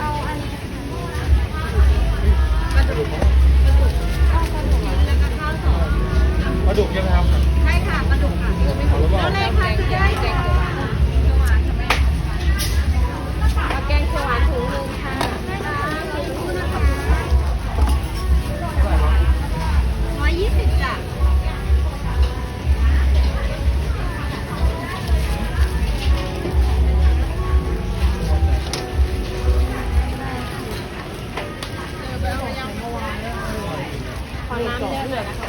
เอาอันปลาดุกเอาปลาดุกแล้วก็ข้าวสองปาดุกยังไงครับใช่ค่ะปลาดุกค่ะแล้วเลยค่ะคือได้ น้ำเยอะหน่อยนะคะ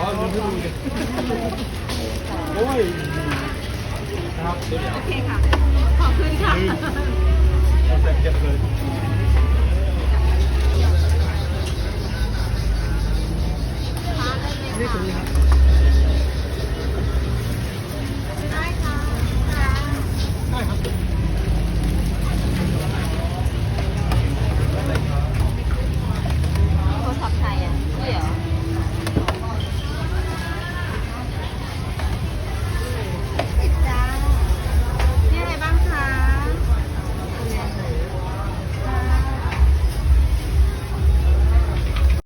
โอ้ยครับเคค่ะ ขอบคุณค่ะแต่เจ็นี่ครับ